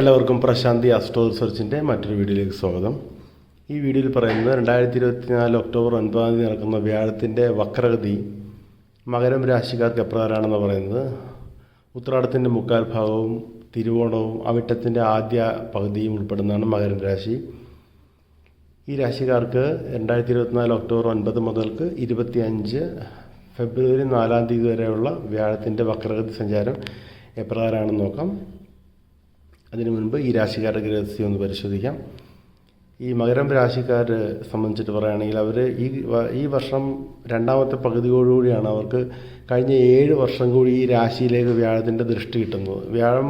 എല്ലാവർക്കും പ്രശാന്തി അസ്ട്രോ റിസർച്ചിന്റെ മറ്റൊരു വീഡിയോയിലേക്ക് സ്വാഗതം. ഈ വീഡിയോയിൽ പറയുന്നത് രണ്ടായിരത്തി ഇരുപത്തിനാല് ഒക്ടോബർ ഒൻപതാം തീയതി നടക്കുന്ന വ്യാഴത്തിന്റെ വക്രഗതി മകരം രാശിക്കാർക്ക് എപ്രകാരമാണെന്ന് പറയുന്നത്. ഉത്രാടത്തിന്റെ മുക്കാൽ ഭാഗവും തിരുവോണവും അവിട്ടത്തിന്റെ ആദ്യ പകുതിയും ഉൾപ്പെടുന്നതാണ് മകരം രാശി. ഈ രാശിക്കാർക്ക് രണ്ടായിരത്തി ഇരുപത്തിനാല് ഒക്ടോബർ ഒൻപത് മുതൽക്ക് ഇരുപത്തി അഞ്ച് ഫെബ്രുവരി നാലാം തീയതി വരെയുള്ള വ്യാഴത്തിന്റെ വക്രഗതി സഞ്ചാരം എപ്രകാരമാണെന്ന് നോക്കാം. അതിനു മുൻപ് ഈ രാശിക്കാരുടെ ഗ്രഹസ്ഥിതി ഒന്ന് പരിശോധിക്കാം. ഈ മകരം രാശിക്കാരെ സംബന്ധിച്ചിട്ട് പറയുകയാണെങ്കിൽ അവർ ഈ ഈ വർഷം രണ്ടാമത്തെ പകുതിയോടുകൂടിയാണ് അവർക്ക് കഴിഞ്ഞ ഏഴ് വർഷം കൂടി ഈ രാശിയിലേക്ക് വ്യാഴത്തിന്റെ ദൃഷ്ടി കിട്ടുന്നത്. വ്യാഴം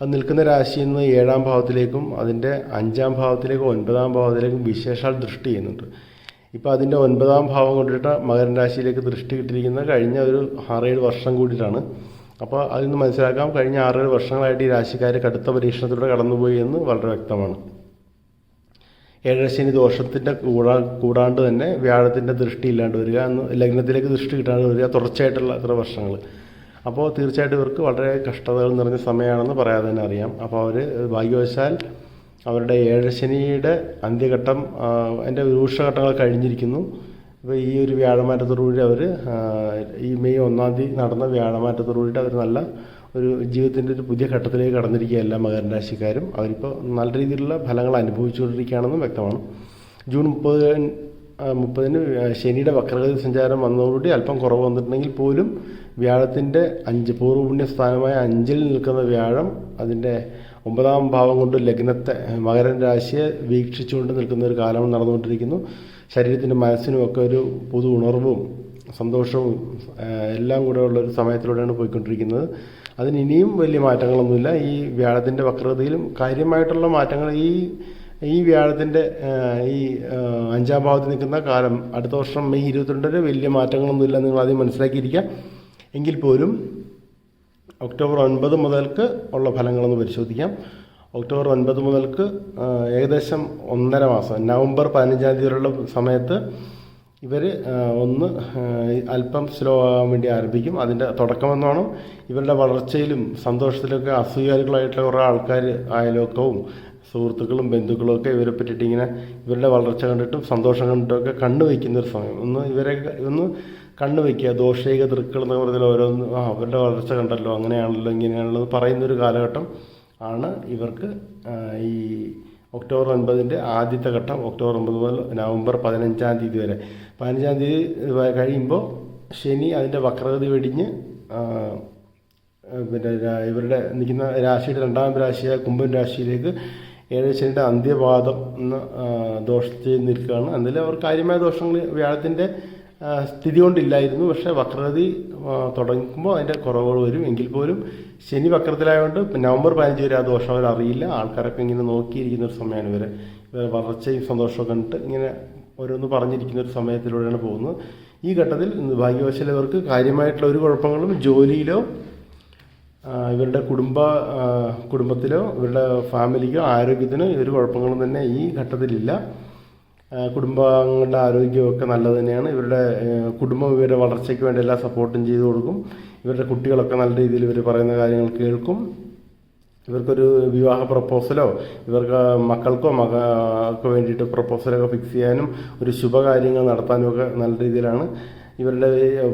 അത് നിൽക്കുന്ന രാശിയിൽ നിന്ന് ഏഴാം ഭാവത്തിലേക്കും അതിന്റെ അഞ്ചാം ഭാവത്തിലേക്കും ഒൻപതാം ഭാവത്തിലേക്കും വിശേഷാൽ ദൃഷ്ടി ചെയ്യുന്നുണ്ട്. ഇപ്പോൾ അതിന്റെ ഒൻപതാം ഭാവം കൊണ്ടിട്ട് മകരം രാശിയിലേക്ക് ദൃഷ്ടി കിട്ടിയിരിക്കുന്ന കഴിഞ്ഞ ഒരു ആറേഴ് വർഷം കൂടിയിട്ടാണ്. അപ്പോൾ അതിൽ നിന്ന് മനസ്സിലാക്കാം കഴിഞ്ഞ ആറേഴ് വർഷങ്ങളായിട്ട് ഈ രാശിക്കാർ കടുത്ത പരീക്ഷണത്തിലൂടെ കടന്നുപോയി എന്ന് വളരെ വ്യക്തമാണ്. ഏഴരശനി ദോഷത്തിന്റെ കൂടാ കൂടാണ്ട് തന്നെ വ്യാഴത്തിന്റെ ദൃഷ്ടി ഇല്ലാണ്ട് വരിക എന്ന് ലഗ്നത്തിലേക്ക് ദൃഷ്ടി കിട്ടാണ്ട് വരിക തുടർച്ചയായിട്ടുള്ള എത്ര വർഷങ്ങൾ അപ്പോൾ തീർച്ചയായിട്ടും ഇവർക്ക് വളരെ കഷ്ടതകൾ നിറഞ്ഞ സമയമാണെന്ന് പറയാതെ തന്നെ അറിയാം. അപ്പോൾ അവർ ഭാഗ്യവശാൽ അവരുടെ ഏഴരശനിയുടെ അന്ത്യഘട്ടം അതിന്റെ ഘട്ടങ്ങൾ കഴിഞ്ഞിരിക്കുന്നു. ഇപ്പോൾ ഈ ഒരു വ്യാഴമാറ്റത്തോടുകൂടി അവർ ഈ മെയ് ഒന്നാം തീയതി നടന്ന വ്യാഴമാറ്റത്തോടുകൂടി അവർ നല്ല ഒരു ജീവിതത്തിന്റെ ഒരു പുതിയ ഘട്ടത്തിലേക്ക് കടന്നിരിക്കുക എല്ലാ മകര രാശിക്കാരും അവരിപ്പോൾ നല്ല രീതിയിലുള്ള ഫലങ്ങൾ അനുഭവിച്ചുകൊണ്ടിരിക്കുകയാണെന്നും വ്യക്തമാണ്. ജൂൺ മുപ്പത് മുപ്പതിന് ശനിയുടെ വക്രഗതി സഞ്ചാരം വന്നതോടുകൂടി അല്പം കുറവ് വന്നിട്ടുണ്ടെങ്കിൽ പോലും വ്യാഴത്തിന്റെ അഞ്ച് പൂർവപുണ്യ സ്ഥാനമായ അഞ്ചിൽ നിൽക്കുന്ന വ്യാഴം അതിന്റെ ഒമ്പതാം ഭാവം കൊണ്ട് ലഗ്നത്തെ മകരൻ രാശിയെ വീക്ഷിച്ചുകൊണ്ട് നിൽക്കുന്ന ഒരു കാലം നടന്നുകൊണ്ടിരിക്കുന്നു. ശരീരത്തിന്റെ മനസ്സിനും ഒക്കെ ഒരു പുതു ഉണർവും സന്തോഷവും എല്ലാം കൂടെ ഉള്ള ഒരു സമയത്തിലൂടെയാണ് പോയിക്കൊണ്ടിരിക്കുന്നത്. അതിന് ഇനിയും വലിയ മാറ്റങ്ങളൊന്നുമില്ല. ഈ വ്യാഴത്തിന്റെ വക്രതയിലും കാര്യമായിട്ടുള്ള മാറ്റങ്ങൾ ഈ ഈ വ്യാഴത്തിന്റെ ഈ അഞ്ചാം ഭാവത്തിൽ നിൽക്കുന്ന കാലം അടുത്ത വർഷം മെയ് ഇരുപത്തിരണ്ട് വരെ വലിയ മാറ്റങ്ങളൊന്നുമില്ല നിങ്ങൾ ആദ്യം മനസ്സിലാക്കിയിരിക്കുക എങ്കിൽ പോലും ഒക്ടോബർ ഒൻപത് മുതൽക്ക് ഉള്ള ഫലങ്ങളൊന്ന് പരിശോധിക്കാം. ഒക്ടോബർ ഒൻപത് മുതൽക്ക് ഏകദേശം ഒന്നര മാസം നവംബർ പതിനഞ്ചാം തീയതി വരെയുള്ള സമയത്ത് ഇവർ ഒന്ന് അല്പം സ്ലോ ആകാൻ വേണ്ടി ആരംഭിക്കും. അതിന്റെ തുടക്കമെന്നോണം ഇവരുടെ വളർച്ചയിലും സന്തോഷത്തിലൊക്കെ അസൂയാലുകളായിട്ടുള്ള കുറേ ആൾക്കാർ അയലോക്കവും സുഹൃത്തുക്കളും ബന്ധുക്കളും ഒക്കെ ഇവരെ പറ്റിയിട്ട് ഇങ്ങനെ ഇവരുടെ വളർച്ച കണ്ടിട്ടും സന്തോഷം കണ്ടിട്ടും ഒക്കെ കണ്ണു വയ്ക്കുന്ന ഒരു സമയം. ഒന്ന് ഇവരെ ഒന്ന് കണ്ണു വയ്ക്കുക ദോഷൈക ദൃക്കൾ എന്ന് പറഞ്ഞാൽ ഓരോന്ന് ആ അവരുടെ വളർച്ച കണ്ടല്ലോ അങ്ങനെയാണല്ലോ ഇങ്ങനെയാണല്ലോ എന്ന് പറയുന്നൊരു കാലഘട്ടം ആണ് ഇവർക്ക് ഈ ഒക്ടോബർ ഒൻപതിന്റെ ആദ്യത്തെ ഘട്ടം ഒക്ടോബർ ഒമ്പത് മുതൽ നവംബർ പതിനഞ്ചാം തീയതി വരെ. പതിനഞ്ചാം തീയതി കഴിയുമ്പോൾ ശനി അതിന്റെ വക്രഗതി വെടിഞ്ഞ് പിന്നെ ഇവരുടെ നിൽക്കുന്ന രാശിയുടെ രണ്ടാം രാശിയായ കുംഭൻ രാശിയിലേക്ക് ഏഴ് ശനിയുടെ അന്ത്യപാദം എന്ന ദോഷത്തിൽ നിൽക്കുകയാണ്. എന്നാലും അവർ കാര്യമായ ദോഷങ്ങൾ വ്യാഴത്തിന്റെ സ്ഥിതി കൊണ്ടില്ലായിരുന്നു പക്ഷേ വക്രതി തുടങ്ങുമ്പോൾ അതിന്റെ കുറവുകൾ വരും. എങ്കിൽ പോലും ശനി വക്രത്തിലായതുകൊണ്ട് നവംബർ പതിനഞ്ച് വരെ ആ ദോഷം അവർ അറിയില്ല. ആൾക്കാരൊക്കെ ഇങ്ങനെ നോക്കിയിരിക്കുന്ന ഒരു സമയമാണ് ഇവരെ. ഇവരെ വളർച്ചയും സന്തോഷവും കണ്ടിട്ട് ഇങ്ങനെ ഓരോന്ന് പറഞ്ഞിരിക്കുന്ന ഒരു സമയത്തിലൂടെയാണ് പോകുന്നത്. ഈ ഘട്ടത്തിൽ ഭാഗ്യവശാൽ ഇവർക്ക് കാര്യമായിട്ടുള്ള ഒരു കുഴപ്പങ്ങളും ജോലിയിലോ ഇവരുടെ കുടുംബ കുടുംബത്തിലോ ഇവരുടെ ഫാമിലിക്കോ ആരോഗ്യത്തിനോ ഒരു കുഴപ്പങ്ങളും തന്നെ ഈ ഘട്ടത്തിലില്ല. ആ, കുടുംബാംഗങ്ങളുടെ ആരോഗ്യമൊക്കെ നല്ലത് തന്നെയാണ്. ഇവരുടെ കുടുംബം ഇവരുടെ വളർച്ചയ്ക്ക് വേണ്ടി എല്ലാ സപ്പോർട്ടും ചെയ്തു കൊടുക്കും. ഇവരുടെ കുട്ടികളൊക്കെ നല്ല രീതിയിൽ ഇവർ പറയുന്ന കാര്യങ്ങൾ കേൾക്കും. ഇവർക്കൊരു വിവാഹ പ്രപ്പോസലോ ഇവർക്ക് മക്കൾക്കോ മകൾക്ക് വേണ്ടിയിട്ട് പ്രപ്പോസലൊക്കെ ഫിക്സ് ചെയ്യാനും ഒരു ശുഭകാര്യങ്ങൾ നടത്താനും ഒക്കെ നല്ല രീതിയിലാണ്. ഇവരുടെ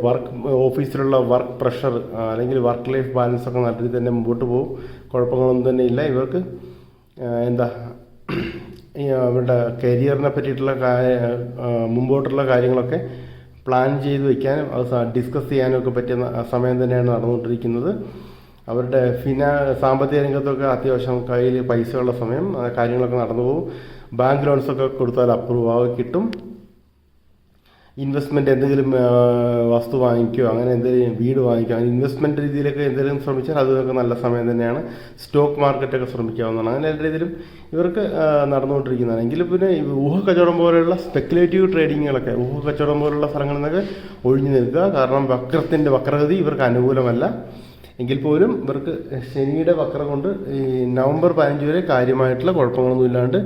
വർക്ക് ഓഫീസിലുള്ള വർക്ക് പ്രഷർ അല്ലെങ്കിൽ വർക്ക് ലൈഫ് ബാലൻസ് ഒക്കെ നല്ല രീതിയിൽ തന്നെ മുമ്പോട്ട് പോകും. കുഴപ്പങ്ങളൊന്നും തന്നെ ഇല്ല. ഇവർക്ക് എന്താ അവരുടെ കരിയറിനെ പറ്റിയിട്ടുള്ള മുമ്പോട്ടുള്ള കാര്യങ്ങളൊക്കെ പ്ലാൻ ചെയ്ത് വയ്ക്കാനും അത് ഡിസ്കസ് ചെയ്യാനും ഒക്കെ പറ്റിയ സമയം തന്നെയാണ് നടന്നുകൊണ്ടിരിക്കുന്നത്. അവരുടെ ഫിനാ സാമ്പത്തിക രംഗത്തൊക്കെ അത്യാവശ്യം കയ്യിൽ പൈസയുള്ള സമയം കാര്യങ്ങളൊക്കെ നടന്നു പോകും. ബാങ്ക് ലോൺസൊക്കെ കൊടുത്താൽ അപ്രൂവ് ആകെ കിട്ടും. ഇൻവെസ്റ്റ്മെന്റ് എന്തെങ്കിലും വസ്തു വാങ്ങിക്കുകയോ അങ്ങനെ എന്തെങ്കിലും വീട് വാങ്ങിക്കുക അങ്ങനെ ഇൻവെസ്റ്റ്മെന്റ് രീതിയിലൊക്കെ എന്തെങ്കിലും ശ്രമിച്ചാൽ അതൊക്കെ നല്ല സമയം തന്നെയാണ്. സ്റ്റോക്ക് മാർക്കറ്റൊക്കെ ശ്രമിക്കാവുന്നതാണ്. അങ്ങനെ എല്ലാ രീതിയിലും ഇവർക്ക് നടന്നുകൊണ്ടിരിക്കുന്നതാണ്. എങ്കിലും പിന്നെ ഊഹ കച്ചവടം പോലെയുള്ള സ്പെക്കുലേറ്റീവ് ട്രേഡിങ്ങുകളൊക്കെ ഊഹ കച്ചവടം പോലുള്ള സ്ഥലങ്ങളിൽ നിന്നൊക്കെ ഒഴിഞ്ഞു നിൽക്കുക. കാരണം വക്രത്തിന്റെ വക്രഗതി ഇവർക്ക് അനുകൂലമല്ല. എങ്കിൽ പോലും ഇവർക്ക് ശനിയുടെ വക്ര കൊണ്ട് ഈ നവംബർ പതിനഞ്ച് വരെ കാര്യമായിട്ടുള്ള കുഴപ്പങ്ങളൊന്നും ഇല്ലാണ്ട്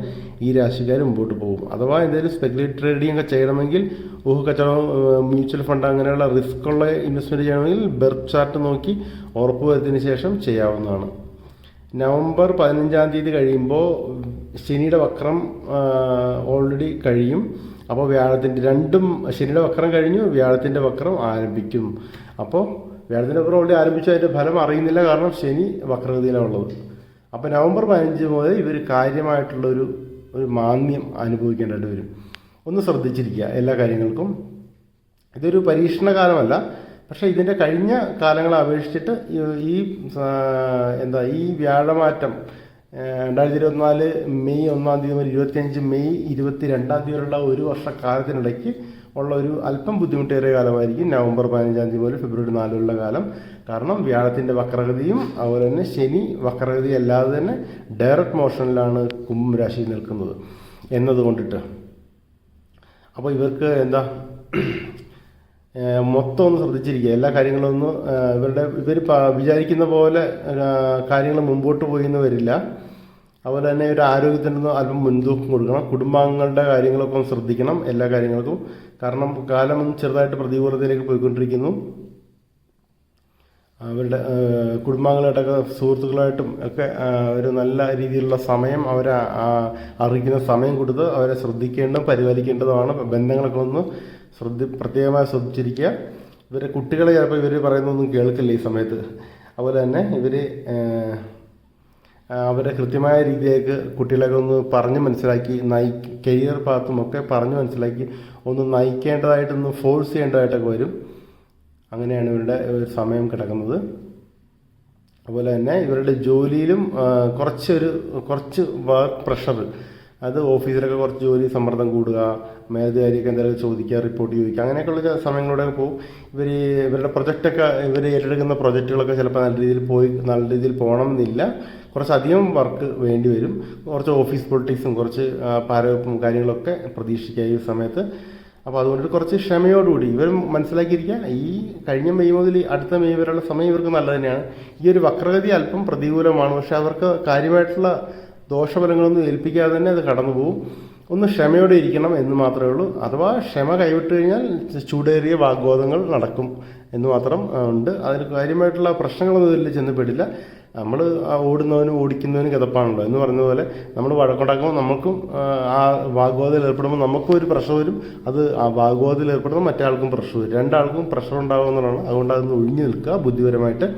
ഈ രാശിക്കാർ മുമ്പോട്ട് പോകും. അഥവാ എന്തെങ്കിലും സ്പെക്കുലേറ്റ് ട്രേഡിംഗ് ഒക്കെ ചെയ്യണമെങ്കിൽ ഊഹ കച്ചവടം മ്യൂച്വൽ ഫണ്ട് അങ്ങനെയുള്ള റിസ്ക് ഉള്ള ഇൻവെസ്റ്റ്മെന്റ് ചെയ്യണമെങ്കിൽ ബെർത്ത് ചാർട്ട് നോക്കി ഉറപ്പ് വരുത്തിയതിന് ശേഷം ചെയ്യാവുന്നതാണ്. നവംബർ പതിനഞ്ചാം തീയതി കഴിയുമ്പോൾ ശനിയുടെ വക്രം ഓൾറെഡി കഴിയും. അപ്പോൾ വ്യാഴത്തിന്റെ രണ്ടും ശനിയുടെ വക്രം കഴിഞ്ഞു വ്യാഴത്തിന്റെ വക്രം ആരംഭിക്കും. അപ്പോൾ അപ്പുറം ഓൾറെഡി ആരംഭിച്ചു അതിന്റെ ഫലം അറിയുന്നില്ല കാരണം ശനി വക്രഗതിയിലാണ് ഉള്ളത് അപ്പോൾ നവംബർ പതിനഞ്ച് മുതൽ ഇവർ കാര്യമായിട്ടുള്ളൊരു ഒരു മാന്യം അനുഭവിക്കേണ്ടതായിട്ട് വരും. ഒന്ന് ശ്രദ്ധിച്ചിരിക്കുക എല്ലാ കാര്യങ്ങൾക്കും. ഇതൊരു പരീക്ഷണകാലമല്ല. പക്ഷേ ഇതിന്റെ കഴിഞ്ഞ കാലങ്ങളെ അപേക്ഷിച്ചിട്ട് ഈ- എന്താ ഈ വ്യാഴമാറ്റം രണ്ടായിരത്തി ഇരുപത്തിനാല് മെയ് ഒന്നാം തീയതി മുതൽ ഇരുപത്തിയഞ്ച് മെയ് ഇരുപത്തി രണ്ടാം തീയതി വരെയുള്ള ഒരു വർഷക്കാലത്തിനിടയ്ക്ക് ഉള്ള ഒരു അല്പം ബുദ്ധിമുട്ടേറിയ കാലമായിരിക്കും നവംബർ പതിനഞ്ചാം തീയതി മുതൽ ഫെബ്രുവരി നാലുള്ള കാലം. കാരണം വ്യാഴത്തിന്റെ വക്രഗതിയും അതുപോലെ തന്നെ ശനി വക്രഗതി അല്ലാതെ തന്നെ ഡയറക്റ്റ് മോഷനിലാണ് കുംഭം രാശി നിൽക്കുന്നത് എന്നതുകൊണ്ടിട്ട്. അപ്പോൾ ഇവർക്ക് എന്താ മൊത്തം ഒന്ന് ശ്രദ്ധിച്ചിരിക്കുക. എല്ലാ കാര്യങ്ങളും ഒന്ന് ഇവരുടെ ഇവർ വിചാരിക്കുന്ന പോലെ കാര്യങ്ങൾ മുമ്പോട്ട് പോയി എന്ന് വരില്ല. അതുപോലെ തന്നെ ഒരു ആരോഗ്യത്തിനൊന്ന് അല്പം മുൻതൂക്കം കൊടുക്കണം. കുടുംബാംഗങ്ങളുടെ കാര്യങ്ങളൊക്കെ ശ്രദ്ധിക്കണം. എല്ലാ കാര്യങ്ങൾക്കും. കാരണം കാലം ചെറുതായിട്ട് പ്രതികൂലതയിലേക്ക് പോയിക്കൊണ്ടിരിക്കുന്നു. അവരുടെ കുടുംബാംഗങ്ങളായിട്ടൊക്കെ സുഹൃത്തുക്കളായിട്ടും ഒക്കെ ഒരു നല്ല രീതിയിലുള്ള സമയം അവരെ അറിയിക്കുന്ന സമയം കൊടുത്ത് അവരെ ശ്രദ്ധിക്കേണ്ടതും പരിപാലിക്കേണ്ടതുമാണ്. ബന്ധങ്ങളൊക്കെ ഒന്ന് ശ്രദ്ധി പ്രത്യേകമായി ശ്രദ്ധിച്ചിരിക്കുക. ഇവരെ കുട്ടികളെ ചിലപ്പോൾ ഇവർ പറയുന്നൊന്നും കേൾക്കില്ല ഈ സമയത്ത്. അതുപോലെ തന്നെ ഇവർ അവരെ കൃത്യമായ രീതിയിലേക്ക് കുട്ടികളെയൊക്കെ ഒന്ന് പറഞ്ഞ് മനസ്സിലാക്കി നയി കരിയർ പാത്തും ഒക്കെ പറഞ്ഞ് മനസ്സിലാക്കി ഒന്ന് നയിക്കേണ്ടതായിട്ടൊന്ന് ഫോഴ്സ് ചെയ്യേണ്ടതായിട്ടൊക്കെ വരും. അങ്ങനെയാണ് ഇവരുടെ ഒരു സമയം കിടക്കുന്നത്. അതുപോലെ തന്നെ ഇവരുടെ ജോലിയിലും കുറച്ചൊരു കുറച്ച് വർക്ക് പ്രഷർ അത് ഓഫീസിലൊക്കെ കുറച്ച് ജോലി സമ്മർദ്ദം കൂടുക മേലധികാരിയൊക്കെ എന്തെങ്കിലും ചോദിക്കുക റിപ്പോർട്ട് ചോദിക്കുക അങ്ങനെയൊക്കെയുള്ള സമയങ്ങളിലൂടെ പോകും. ഇവർ ഇവരുടെ പ്രൊജക്റ്റൊക്കെ ഇവർ ഏറ്റെടുക്കുന്ന പ്രൊജക്റ്റുകളൊക്കെ ചിലപ്പോൾ നല്ല രീതിയിൽ പോയി നല്ല രീതിയിൽ പോകണം എന്നില്ല. കുറച്ചധികം വർക്ക് വേണ്ടി വരും. കുറച്ച് ഓഫീസ് പൊളിറ്റിക്സും കുറച്ച് പാരവും കാര്യങ്ങളൊക്കെ പ്രതീക്ഷിക്കുക ഈ സമയത്ത്. അപ്പോൾ അതുകൊണ്ട് കുറച്ച് ക്ഷമയോടുകൂടി. ഇവർ മനസ്സിലാക്കിയിരിക്കുക ഈ കഴിഞ്ഞ മെയ് മുതൽ അടുത്ത മെയ് വരെയുള്ള സമയം ഇവർക്ക് നല്ലത് തന്നെയാണ്. ഈ ഒരു വക്രഗതി അല്പം പ്രതികൂലമാണ് പക്ഷേ അവർക്ക് കാര്യമായിട്ടുള്ള ദോഷഫലങ്ങളൊന്നും ഏൽപ്പിക്കാതെ തന്നെ അത് കടന്നു പോകും ഒന്ന് ക്ഷമയോടെ ഇരിക്കണം എന്ന് മാത്രമേ ഉള്ളൂ. അഥവാ ക്ഷമ കൈവിട്ട് കഴിഞ്ഞാൽ ചൂടേറിയ വാഗ്വാദങ്ങൾ നടക്കും എന്ന് മാത്രം ഉണ്ട്. അതിന് കാര്യമായിട്ടുള്ള പ്രശ്നങ്ങളൊന്നും ഇതിൽ ചെന്നപ്പെടില്ല നമ്മൾ ഓടുന്നവനും ഓടിക്കുന്നവനും കിതപ്പാണല്ലോ എന്ന് പറഞ്ഞ പോലെ നമ്മൾ വഴക്കുണ്ടാക്കുമ്പോൾ നമുക്കും ആ, വാഗ്വാദത്തിൽ ഏർപ്പെടുമ്പോൾ നമുക്കും ഒരു പ്രഷർ വരും. അത് ആ വാഗ്വാദത്തിൽ ഏർപ്പെടുമ്പോൾ മറ്റേ ആൾക്കും പ്രഷർ വരും. രണ്ടാൾക്കും പ്രഷർ ഉണ്ടാകുമെന്നുള്ളതാണ് അതുകൊണ്ട് അതൊന്ന് ഒഴിഞ്ഞു നിൽക്കുക ബുദ്ധിപരമായിട്ട്.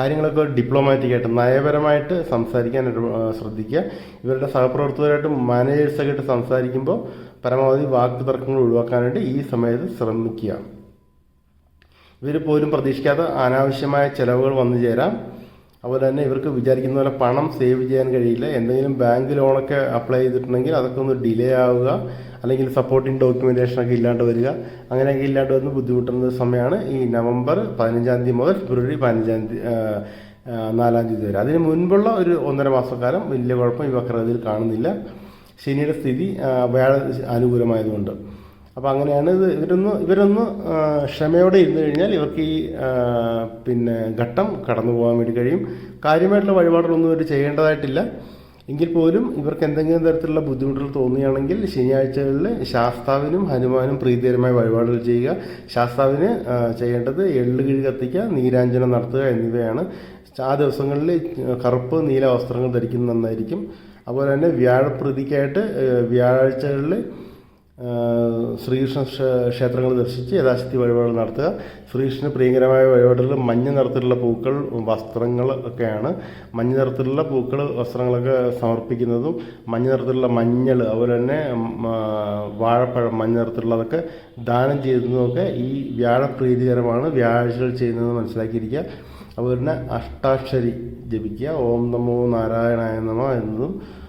കാര്യങ്ങളൊക്കെ ഡിപ്ലോമാറ്റിക് ആയിട്ട് നയപരമായിട്ട് സംസാരിക്കാൻ ശ്രദ്ധിക്കുക. ഇവരുടെ സഹപ്രവർത്തകരായിട്ടും മാനേജേഴ്സൊക്കെ ആയിട്ട് സംസാരിക്കുമ്പോൾ പരമാവധി വാക്ക് തർക്കങ്ങൾ ഒഴിവാക്കാനായിട്ട് ഈ സമയത്ത് ശ്രമിക്കുക. ഇവർ പോലും പ്രതീക്ഷിക്കാത്ത അനാവശ്യമായ ചിലവുകൾ വന്നു ചേരാം. അതുപോലെ തന്നെ ഇവർക്ക് വിചാരിക്കുന്ന പോലെ പണം സേവ് ചെയ്യാൻ കഴിയില്ല. എന്തെങ്കിലും ബാങ്ക് ലോണൊക്കെ അപ്ലൈ ചെയ്തിട്ടുണ്ടെങ്കിൽ അതൊക്കെ ഒന്ന് ഡിലേ ആവുക. അല്ലെങ്കിൽ സപ്പോർട്ടിംഗ് ഡോക്യുമെന്റേഷൻ ഒക്കെ ഇല്ലാണ്ട് വരിക അങ്ങനെയൊക്കെ ഇല്ലാണ്ട് വന്ന് ബുദ്ധിമുട്ടുന്ന സമയമാണ് ഈ നവംബർ പതിനഞ്ചാം തീയതി മുതൽ ഫെബ്രുവരി പതിനഞ്ചാം തീയതി നാലാം തീയതി വരെ. അതിന് മുൻപുള്ള ഒരു ഒന്നര മാസക്കാലം വലിയ കുഴപ്പം ഈ വക്രതയിൽ കാണുന്നില്ല. ശനിയുടെ സ്ഥിതി വ്യാഴ അനുകൂലമായതുകൊണ്ട്. അപ്പോൾ അങ്ങനെയാണ് ഇത്. ഇവരൊന്ന് ഇവരൊന്ന് ക്ഷമയോടെ ഇരുന്ന് കഴിഞ്ഞാൽ ഇവർക്ക് ഈ പിന്നെ ഘട്ടം കടന്നു പോകാൻ വേണ്ടി കഴിയും. കാര്യമായിട്ടുള്ള വഴിപാടുകളൊന്നും ഇവർ ചെയ്യേണ്ടതായിട്ടില്ല. എങ്കിൽ പോലും ഇവർക്ക് എന്തെങ്കിലും തരത്തിലുള്ള ബുദ്ധിമുട്ടുകൾ തോന്നുകയാണെങ്കിൽ ശനിയാഴ്ചകളിൽ ശാസ്താവിനും ഹനുമാനും പ്രീതികരമായ വഴിപാടുകൾ ചെയ്യുക. ശാസ്താവിന് ചെയ്യേണ്ടത് എള്ളുകിഴി കത്തിക്കുക നീരാഞ്ജനം നടത്തുക എന്നിവയാണ്. ആ ദിവസങ്ങളിൽ കറുപ്പ് നീല വസ്ത്രങ്ങൾ ധരിക്കുന്നത് നന്നായിരിക്കും. അതുപോലെ തന്നെ വ്യാഴപ്രതിക്കായിട്ട് വ്യാഴാഴ്ചകളിൽ ശ്രീകൃഷ്ണ ക്ഷേ- ക്ഷേത്രങ്ങൾ ദർശിച്ച് യഥാശക്തി വഴിപാടുകൾ നടത്തുക. ശ്രീകൃഷ്ണ പ്രിയങ്കരമായ വഴിപാടുകൾ മഞ്ഞ നിറത്തിലുള്ള പൂക്കൾ വസ്ത്രങ്ങൾ ഒക്കെയാണ്. മഞ്ഞ നിറത്തിലുള്ള പൂക്കൾ വസ്ത്രങ്ങളൊക്കെ സമർപ്പിക്കുന്നതും മഞ്ഞ നിറത്തിലുള്ള മഞ്ഞൾ അതുപോലെ തന്നെ വാഴപ്പഴം മഞ്ഞ നിറത്തിലുള്ളതൊക്കെ ദാനം ചെയ്യുന്നതൊക്കെ ഈ വ്യാഴപ്രീതികരമാണ്. വ്യാഴാഴ്ചകൾ ചെയ്യുന്നത് മനസ്സിലാക്കിയിരിക്കുക. അതുപോലെ തന്നെ അഷ്ടാക്ഷരി ജപിക്കുക. ഓം നമോ നാരായണായ നമ എന്നതും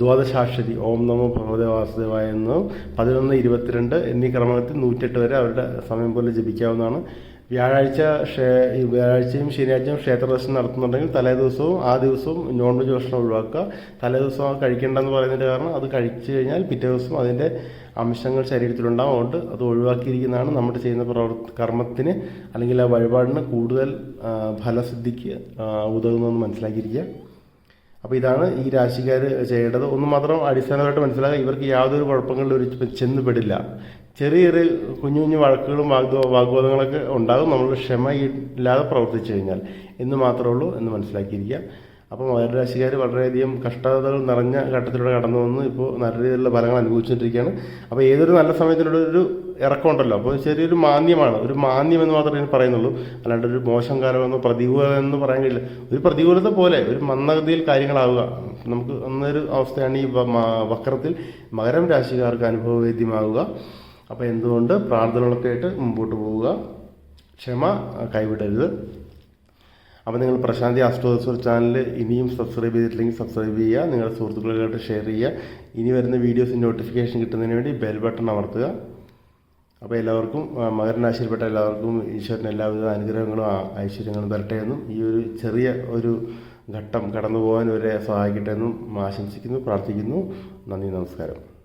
ദ്വാദശാക്ഷരി ഓം നമോ ഭഗവതേ വാസുദേവായ എന്ന് പതിനൊന്ന് ഇരുപത്തിരണ്ട് എന്നീ ക്രമത്തിൽ നൂറ്റെട്ട് വരെ അവരുടെ സമയം പോലെ ജപിക്കാവുന്നതാണ്. വ്യാഴാഴ്ച വ്യാഴാഴ്ചയും ശനിയാഴ്ചയും ക്ഷേത്ര ദർശനം നടത്തുന്നുണ്ടെങ്കിൽ തലേ ദിവസവും ആ ദിവസവും നോൺ വെജ് ഭക്ഷണം ഒഴിവാക്കുക. തലേ അത് കഴിക്കേണ്ടെന്ന് പറയുന്നതിന്റെ കാരണം അത് കഴിച്ചു കഴിഞ്ഞാൽ പിറ്റേ ദിവസം അതിന്റെ അംശങ്ങൾ ശരീരത്തിലുണ്ടാവും അതുകൊണ്ട് അത് ഒഴിവാക്കിയിരിക്കുന്നതാണ് നമ്മൾ ചെയ്യുന്ന പ്രവർത്തി കർമ്മത്തിന് അല്ലെങ്കിൽ ആ വഴിപാടിന് കൂടുതൽ ഫലസിദ്ധിക്ക് ഉതകുന്നതെന്ന് മനസ്സിലാക്കിയിരിക്കുക. അപ്പോൾ ഇതാണ് ഈ രാശിക്കാർ ചെയ്യേണ്ടത്. ഒന്ന് മാത്രം അടിസ്ഥാനമായിട്ട് മനസ്സിലാക്കുക ഇവർക്ക് യാതൊരു കുഴപ്പങ്ങളിലും ഒരു ചെന്ന് പെടില്ല ചെറിയ ചെറിയ കുഞ്ഞു കുഞ്ഞു വഴക്കുകളും വാഗ്ദോ വാഗ്വാദങ്ങളൊക്കെ ഉണ്ടാകും. നമ്മൾ ക്ഷമ ഇല്ലാതെ പ്രവർത്തിച്ചു കഴിഞ്ഞാൽ എന്ന് മാത്രമേ ഉള്ളൂ എന്ന് മനസ്സിലാക്കിയിരിക്കുക. അപ്പോൾ മകരരാശിക്കാർ വളരെയധികം കഷ്ടതകൾ നിറഞ്ഞ ഘട്ടത്തിലൂടെ കടന്നു വന്ന് ഇപ്പോൾ നല്ല രീതിയിലുള്ള ഫലങ്ങൾ അനുഭവിച്ചുകൊണ്ടിരിക്കുകയാണ്. അപ്പോൾ ഏതൊരു നല്ല സമയത്തിലൂടെ ഒരു ഇറക്കമുണ്ടല്ലോ അപ്പോൾ ചെറിയൊരു മാന്യമാണ് ഒരു മാന്യം എന്ന് മാത്രമേ ഞാൻ പറയുന്നുള്ളൂ. അല്ലാണ്ട് ഒരു മോശം കാലമെന്നോ പ്രതികൂലമെന്ന് പറയാൻ കഴിയില്ല. ഒരു പ്രതികൂലത പോലെ ഒരു മന്ദഗതിയിൽ കാര്യങ്ങളാവുക. നമുക്ക് അന്നൊരു അവസ്ഥയാണ് ഈ വക്രത്തിൽ മകരം രാശിക്കാർക്ക് അനുഭവവേദ്യമാവുക. അപ്പോൾ എന്തുകൊണ്ട് പ്രാർത്ഥനകളൊക്കെ ആയിട്ട് മുമ്പോട്ട് പോവുക. ക്ഷമ കൈവിടരുത്. അപ്പോൾ നിങ്ങൾ പ്രശാന്തി ആസ്ട്രോസർ ചാനൽ ഇനിയും സബ്സ്ക്രൈബ് ചെയ്തിട്ടില്ലെങ്കിൽ സബ്സ്ക്രൈബ് ചെയ്യുക. നിങ്ങളുടെ സുഹൃത്തുക്കളുമായിട്ട് ഷെയർ ചെയ്യുക. ഇനി വരുന്ന വീഡിയോസിന്റെ നോട്ടിഫിക്കേഷൻ കിട്ടുന്നതിന് വേണ്ടി ബെൽ ബട്ടൺ അമർത്തുക. അപ്പോൾ എല്ലാവർക്കും മകരനാശിയിൽപ്പെട്ട എല്ലാവർക്കും ഈശ്വരൻ എല്ലാവിധ അനുഗ്രഹങ്ങളും ഐശ്വര്യങ്ങളും തരട്ടെ എന്നും ഈ ഒരു ചെറിയ ഒരു ഘട്ടം കടന്നു പോകാൻ ഇവരെ സഹായിക്കട്ടെ എന്നും ആശംസിക്കുന്നു പ്രാർത്ഥിക്കുന്നു. നന്ദി നമസ്കാരം.